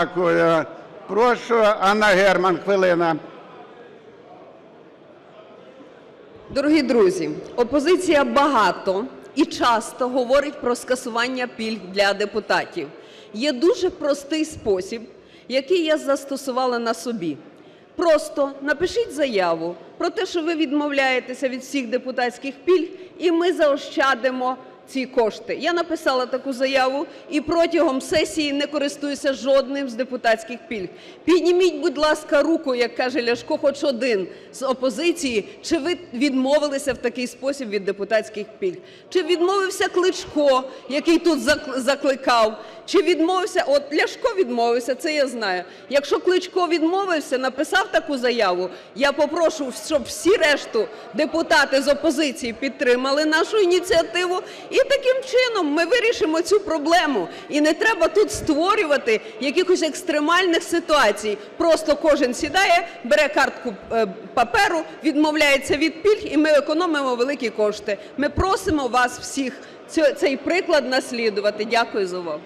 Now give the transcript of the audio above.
Дякую. Прошу, Анна Герман, хвилина. Дорогі друзі, опозиція багато і часто говорить про скасування пільг для депутатів. Є дуже простий спосіб, який я застосувала на собі. Просто напишіть заяву про те, що ви відмовляєтеся від всіх депутатських пільг, і ми заощадимо ці кошти. Я написала таку заяву і протягом сесії не користуюся жодним з депутатських пільг. Підніміть, будь ласка, руку, як каже Ляшко, хоч один з опозиції, чи ви відмовилися в такий спосіб від депутатських пільг? Чи відмовився Кличко, який тут зак- закликав? Чи відмовився? От Ляшко відмовився, це я знаю. Якщо Кличко відмовився, написав таку заяву, я попрошу, щоб всі решту депутати з опозиції підтримали нашу ініціативу. І таким чином ми вирішимо цю проблему. І не треба тут створювати якихось екстремальних ситуацій. Просто кожен сідає, бере картку е, паперу, відмовляється від пільг, і ми економимо великі кошти. Ми просимо вас всіх цей приклад наслідувати. Дякую за увагу.